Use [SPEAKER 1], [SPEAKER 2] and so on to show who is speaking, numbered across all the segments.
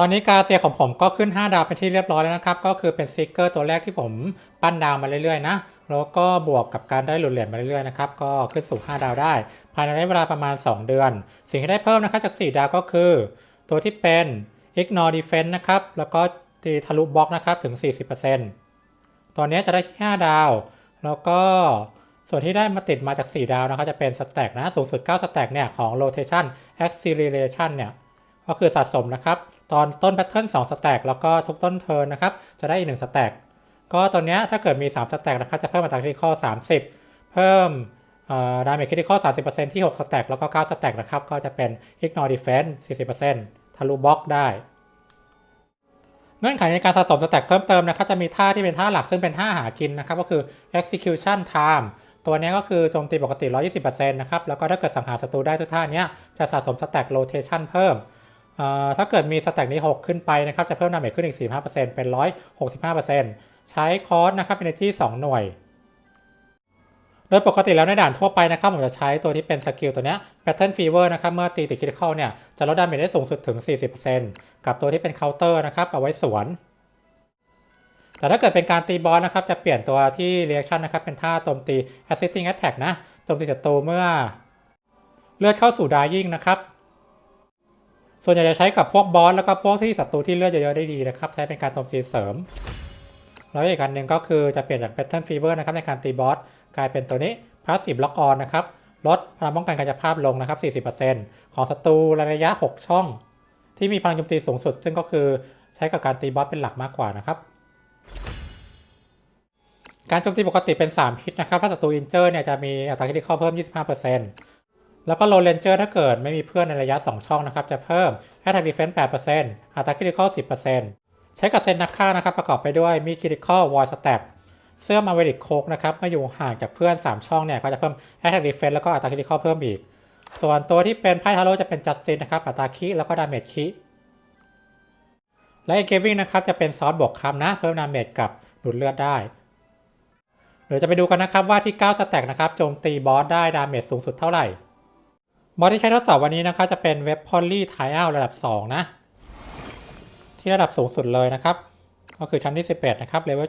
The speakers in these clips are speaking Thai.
[SPEAKER 1] ตอนนี้กาเซียของผมก็ขึ้น 5 ดาวเป็นที่เรียบร้อยแล้วนะครับ ก็คือเป็นซิกเกอร์ตัวแรกที่ผมปั้นดาวมาเรื่อยๆนะ แล้วก็บวกกับการได้หลุดเหรียญมาเรื่อยๆนะครับ ก็ขึ้นสู่ 5 ดาวได้ ภายในระยะเวลาประมาณ 2 เดือน สิ่งที่ได้เพิ่มนะครับจาก 4 ดาวก็คือ ตัวที่เป็น ignore defense นะครับ แล้วก็ตีทะลุบล็อกนะครับถึง 40%ตอนนี้จะได้ที่5ดาว แล้วก็ส่วนที่ได้มาติดมาจาก 4 ดาวนะครับจะเป็นสแต็กนะ สูงสุด 9 สแต็กเนี่ยของ rotation acceleration เนี่ย ก็คือสะสมนะครับ ตอนต้นแพทเทิร์น2สแต็กแล้วก็ทุกต้นเทิร์นนะครับ จะได้อีก1สแต็กก็ตัวเนี้ยถ้าเกิดมี3สแต็กนะครับจะเพิ่มอัตราคริติคอล30 เพิ่มดาเมจคริติคอล30%ที่6สแต็กแล้วก็9สแต็กนะครับ ก็จะเป็น ignore defense 40%ทะลุบล็อกได้เงื่อนไขในการสะสมสแต็กเพิ่มเติมนะครับ จะมีท่าที่เป็นท่าหลักซึ่งเป็นท่าหากินนะครับ ก็คือ execution time ตัวนี้ก็คือโจมตีปกติ 120%นะครับ แล้วก็ถ้าเกิดสังหารศัตรูได้ทุกท่านี้จะสะสมสแต็ก rotation เพิ่มเอ่อ ถ้าเกิดมีสแต็กนี้ 6 ขึ้นไปนะครับ จะเพิ่มดาเมจขึ้นอีก 45%เป็น 165%ใช้คอร์สนะครับ Energy 2 หน่วย โดยปกติแล้วในด่านทั่วไปนะครับ ผมจะใช้ตัวที่เป็นสกิลตัวนี้ Pattern Fever นะครับ เมื่อตีติด Critical เนี่ย จะลดดาเมจได้สูงสุดถึง 40%กับตัวที่เป็น Counter นะครับ เอาไว้สวน แต่ถ้าเกิดเป็นการตีบอสนะครับ จะเปลี่ยนตัวที่ Reaction นะครับ เป็นท่าโจมตี Assisting Attack นะ โจมตีศัตรูเมื่อ เลือดเข้าสู่ Dying นะครับ ส่วนใหญ่จะใช้กับพวกบอสแล้วก็พวกที่ศัตรูที่เลือดเยอะๆได้ดีนะครับ ใช้เป็นการโจมตีเสริม แล้วอีกอันหนึ่งก็คือจะเปลี่ยนจาก Pattern Fever นะครับในการตีบอสกลายเป็นตัวนี้ Passive Lock On นะครับลดพลังป้องกันกายภาพลงนะครับ 40%ของศัตรูระยะ 6 ช่อง ที่มีพลังโจมตีสูงสุด ซึ่งก็คือใช้กับการตีบอสเป็นหลักมากกว่านะครับ การโจมตีปกติเป็น 3 ฮิตนะครับ ถ้าศัตรูอินเจอร์เนี่ยจะมีอัตราคริติคอลเพิ่ม 25% แล้วก็โลเลนเจอร์ถ้าเกิดไม่มีเพื่อนในระยะ 2 ช่องนะครับ จะเพิ่ม Attack Defense 8%อัตราคริติคอล10%ใช้กับเซนนักฆ่านะครับ ประกอบไปด้วยมีคริติคอลวอลสแตปเสื้อมาเวลิกโคกนะครับเมื่ออยู่ห่างจากเพื่อน 3 ช่องเนี่ยก็จะเพิ่ม Attack Defense แล้วก็อัตราคริติคอลเพิ่มอีก ส่วนตัวที่เป็นไพ่ทาโร่จะเป็นจัสตินนะครับอัตราคิแล้วก็ดาเมจคิและเอเกวิงนะครับจะเป็นซอสบวกคำนะเพิ่มดาเมจกับดูดเลือดได้เดี๋ยวจะไปดูกันนะครับว่าที่9สแต็กนะครับโจมตีบอสได้ดาเมจสูงสุดเท่าไหร่ บอสที่ใช้ทดสอบวันนี้นะครับจะเป็นเว็บพอลลี่ไทอัลระดับ 2 นะ ที่ระดับสูงสุดเลยนะครับ ก็คือชั้นที่ 11 นะครับเลเวล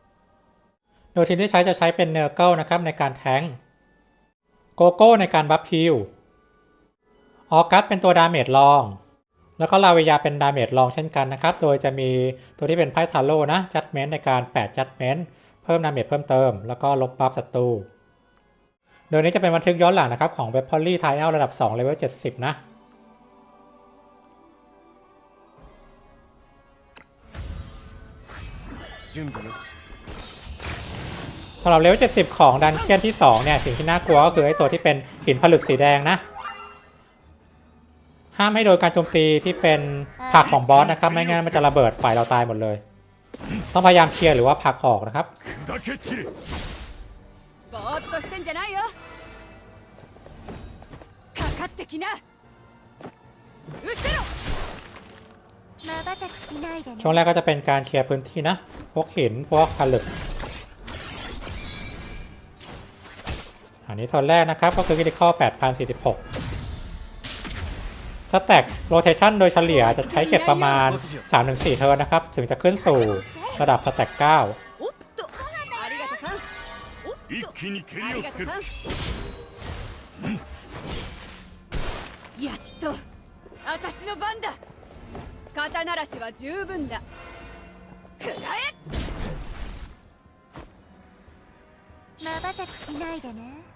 [SPEAKER 1] 70 โดยทีมที่ใช้จะใช้เป็นเนอร์เกิลนะครับในการแทงโกโก้ในการบัฟพิวออกัสเป็นตัวดาเมจรอง แล้วก็ลาเวียเป็นดาเมจรองเช่นกันนะครับ โดยจะมีตัวที่เป็นไพ่ทาโร่นะจัดเมนในการ 8 จัดเมนเพิ่มดาเมจเพิ่มเติม แล้วก็ลบบัฟศัตรู โดยนี้จะเป็นบันทึกย้อนหลังนะครับ ของเว็บพอลลี่ไทเอลระดับ2เลเวล70 นะ สำหรับเลเวล70 ของดันเจียนที่ 2 เนี่ย สิ่งที่น่ากลัวก็คือไอ้ตัวที่เป็นหินผลึกสีแดงนะ ห้ามให้โดยการโจมตีที่เป็นผักของบอสนะครับ ไม่งั้นมันจะระเบิดฝ่ายเราตายหมดเลย ต้องพยายามเคลียร์หรือว่าผักออกนะครับ
[SPEAKER 2] ぼーっとしてんじゃないよかかってきなうせろ
[SPEAKER 3] まばたきしないでね
[SPEAKER 1] ช่วงแรกก็จะเป็นการเคลียร์พื้นที่นะ พวกหิน พวกผลึก อันนี้ทอนแรกนะครับ ก็คือคิติคอ8046 สแต็กโรเทชันโดยเฉลี่ยจะใช้เก็บประมาณ 3-4 เทิร์นนะครับ ถึงจะขึ้นสู่ระดับสแต็ก9
[SPEAKER 4] 一
[SPEAKER 2] と
[SPEAKER 4] 気に蹴
[SPEAKER 2] あ
[SPEAKER 4] りをつける
[SPEAKER 2] りがとさんやっと私の番だ肩慣らしは十分だくらえ
[SPEAKER 3] まばたきしないでね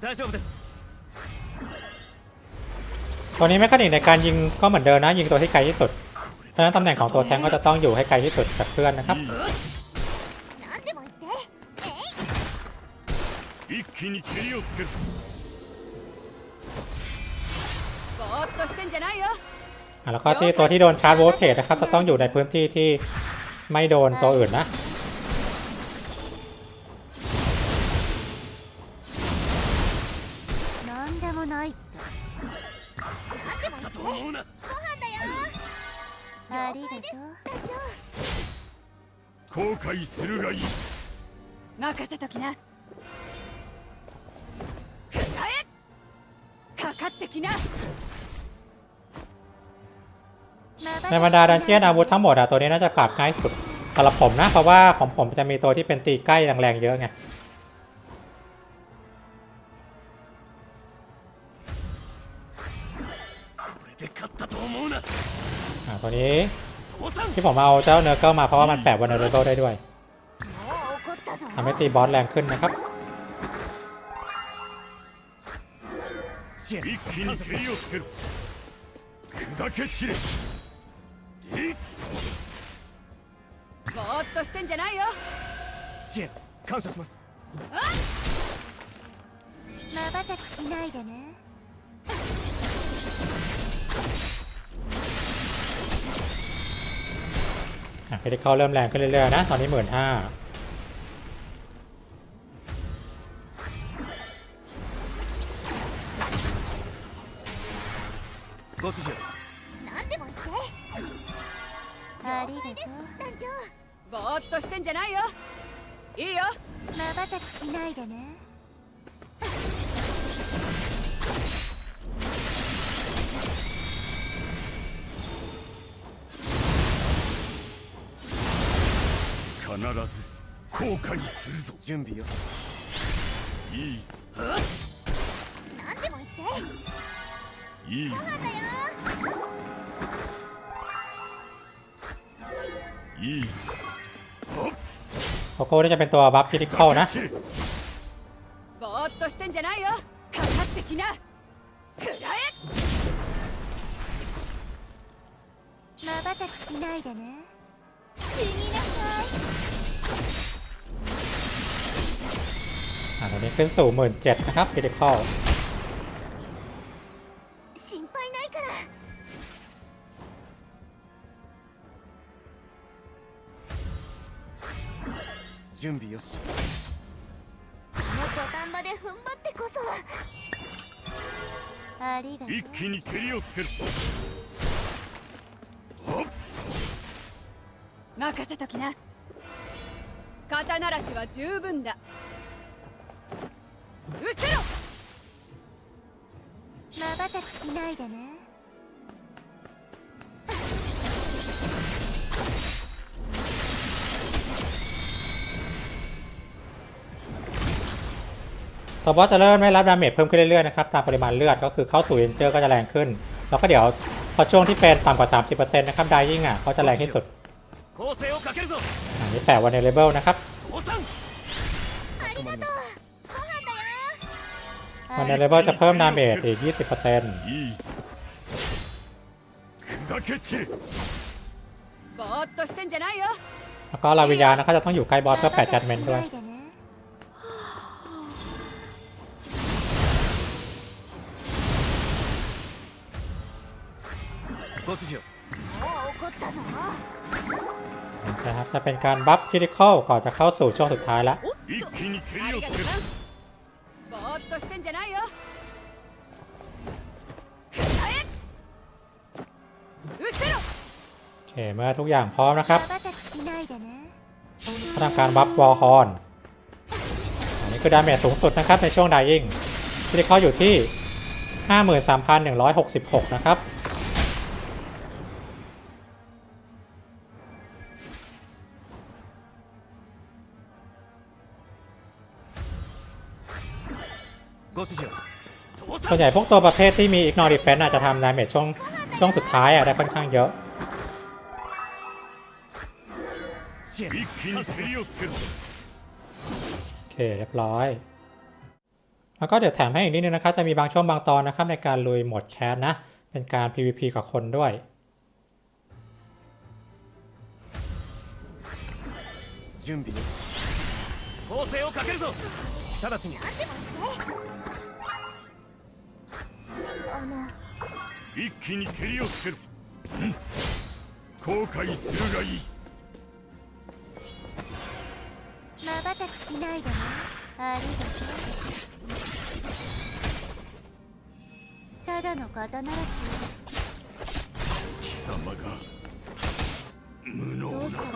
[SPEAKER 4] 大丈夫です
[SPEAKER 1] ตัวนี้แมคานิกในการยิงก็เหมือนเดิมนะ ยิงตัวที่ไกลที่สุด ดังนั้นตำแหน่งของตัวแทงก็จะต้องอยู่ให้ไกลที่สุดจากเพื่อนนะครับ
[SPEAKER 3] 何でも言ってえい
[SPEAKER 4] 一気に蹴りをつける
[SPEAKER 2] ぼーっとしてんじゃないよ
[SPEAKER 1] อ่ะแล้วก็ที่ตัวที่โดนชาร์จโวลเทจนะครับ จะต้องอยู่ในพื้นที่ที่ไม่โดนตัวอื่นนะ
[SPEAKER 3] 何でもないって
[SPEAKER 4] だと思うな
[SPEAKER 3] ありがとう
[SPEAKER 4] 後悔するがいい
[SPEAKER 2] 任せときな ってきな
[SPEAKER 1] ในบรรดาดันเจียนอาวุธทั้งหมดอะตัวนี้น่าจะปรับง่ายสุดสำหรับผมนะ เพราะว่าของผมจะมีตัวที่เป็นตีใกล้แรงๆเยอะไง
[SPEAKER 4] これで勝ったと思うな
[SPEAKER 1] อ่าตัวนี้
[SPEAKER 4] 父さん
[SPEAKER 1] ที่ผมเอาเจ้าเนอร์เกิลมาเพราะว่ามันแปะวันเนอร์เกิลได้ด้วย
[SPEAKER 3] もう怒ったぞ
[SPEAKER 1] ทำให้ตีบอสแรงขึ้นนะครับ
[SPEAKER 4] 支援一気に蹴りをつける砕け散れいっ
[SPEAKER 2] ぼーっとしてんじゃないよ
[SPEAKER 4] 支援感謝します
[SPEAKER 3] まばたきしないでね
[SPEAKER 1] เพดิคอลเริ่มแรงขึ้นเรื่อยๆนะ ตอนนี้หมื่นห้า
[SPEAKER 4] ご指示を
[SPEAKER 3] 何でも言ってありがとう団長
[SPEAKER 2] ぼーっとしてんじゃないよいいよ
[SPEAKER 3] まばたきしないでね
[SPEAKER 4] 必ず後悔するぞ準備よいい
[SPEAKER 3] 何でも言って
[SPEAKER 4] いい
[SPEAKER 3] ご飯だよ
[SPEAKER 4] いい
[SPEAKER 1] โกโก้นี่จะเป็นตัวบัฟเพดิคอลนะ
[SPEAKER 4] 散れ
[SPEAKER 2] ぼーっとしてんじゃないよかかってきなくらえ
[SPEAKER 3] まばたきしないでね死になさい
[SPEAKER 1] อ่าตัวนี้ขึ้นสู่หมื่นเจ็ดนะครับเพดิคอล
[SPEAKER 3] 心配ないから
[SPEAKER 4] 準備よし
[SPEAKER 3] この土壇場で踏ん張ってこそありがとう
[SPEAKER 4] 一気に蹴りをつける
[SPEAKER 2] 任せときな肩慣らしは十分だ うせろ
[SPEAKER 3] まばたきしないでね
[SPEAKER 1] ตัวบอสจะเริ่มได้รับดาเมจเพิ่มขึ้นเรื่อยๆนะครับ ตามปริมาณเลือดก็คือเข้าสู่เอนเจอร์ก็จะแรงขึ้น แล้วก็เดี๋ยวพอช่วงที่เป็นต่ำกว่า 30%นะครับดายิ่งอ่ะเขาจะแรงที่สุด
[SPEAKER 4] 攻勢をかけるぞ
[SPEAKER 1] อันนี้แปะวันในเลเวลนะครับ วันในเลเวลจะเพิ่มดาเมจอีก 20%
[SPEAKER 4] いい砕け散れ
[SPEAKER 2] ぼーっとしてんじゃないよ
[SPEAKER 1] แล้วก็ลาวิญญาณนะครับจะต้องอยู่ใกล้บอสเพื่อแปะจัดเมนด้วย
[SPEAKER 3] まばたきしないでね
[SPEAKER 4] ご指示を
[SPEAKER 3] もう怒ったぞ
[SPEAKER 1] นะครับจะเป็นการบัฟคริติคอลก่อนจะเข้าสู่ช่วงสุดท้ายแล้ว
[SPEAKER 4] 一気に蹴
[SPEAKER 2] あ
[SPEAKER 4] りをつける
[SPEAKER 1] เมื่อทุกอย่างพร้อมนะครับทำการบัฟวอลฮอนอันนี้คือดาเมจสูงสุดนะครับในช่วงดายิงที่ได้เขาอยู่ที่ 53,166 นะครับส่วนใหญ่พวกตัวประเภทที่มีอีกนอร์ดิเฟนต์อาจจะทำดาเมจช่วงช่วงสุดท้ายอะได้ค่อนข้างเยอะ
[SPEAKER 4] 一気に蹴りをつけるぞ
[SPEAKER 1] โอเค เรียบร้อย แล้วก็เดี๋ยวแถมให้อีกนิดนึงนะครับ จะมีบางช่วงบางตอนนะครับ ในการลุยโหมดแคสนะ เป็นการ PVP กับคนด้วย
[SPEAKER 4] 準備よし攻勢をかけるぞ直ちに
[SPEAKER 3] 何でも言ってあの
[SPEAKER 4] 一気に蹴りをつけるうん後悔するがいい
[SPEAKER 3] ばたきしないでねありがとうただの？刀ら
[SPEAKER 4] 貴様が無能な
[SPEAKER 3] どうした。ら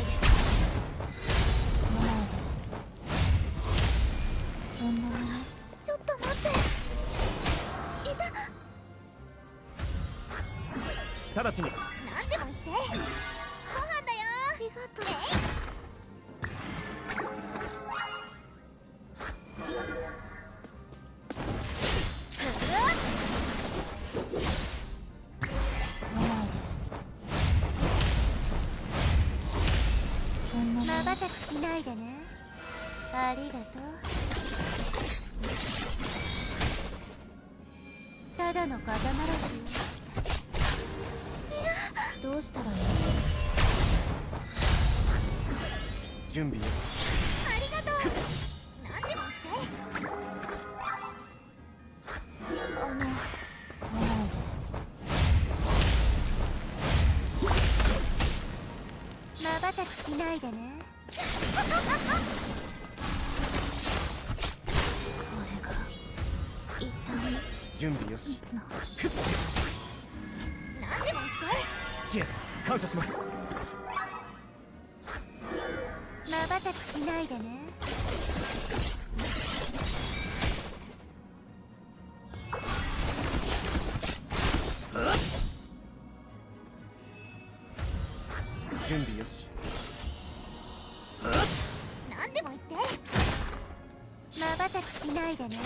[SPEAKER 3] いいそ直ちに。
[SPEAKER 5] どうしたらいい
[SPEAKER 3] 準備よし
[SPEAKER 5] ありがとう何でも言ってあのまばたきしないでねこれが痛み
[SPEAKER 3] 準備よしシエ感謝します
[SPEAKER 5] まばたきしないでね
[SPEAKER 3] 準備よし
[SPEAKER 5] 何でも言ってまばたきしないでね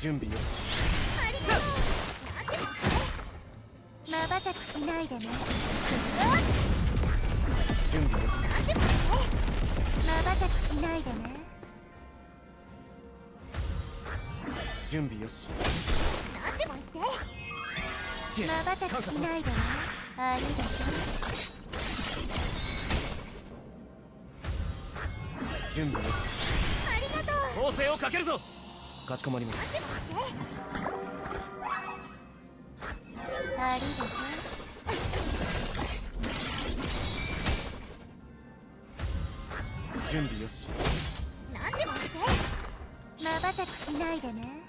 [SPEAKER 3] 準備よし
[SPEAKER 5] ありがとうまばたきしないでね。
[SPEAKER 3] 準備
[SPEAKER 5] でも言ってまばたきし。ないでね
[SPEAKER 3] 準備よし。
[SPEAKER 5] 何でも言ってまばたきしないでね。ありがと
[SPEAKER 3] 準備よし。
[SPEAKER 5] うありがとう。
[SPEAKER 3] 攻勢をかけるぞ。かしこまります
[SPEAKER 5] 何でも言ってありがとう
[SPEAKER 3] 準備よし
[SPEAKER 5] 何でも言ってまばたきしないでね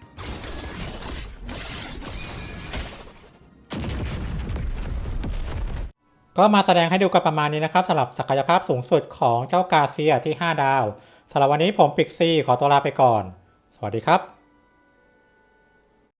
[SPEAKER 1] ก็มาแสดงให้ดูกันประมาณนี้นะครับสำหรับศักยภาพสูงสุดของเจ้ากาเซียที่ 5 ดาวสำหรับวันนี้ผมปิกซี่ขอตัวลาไปก่อน สวัสดีครับ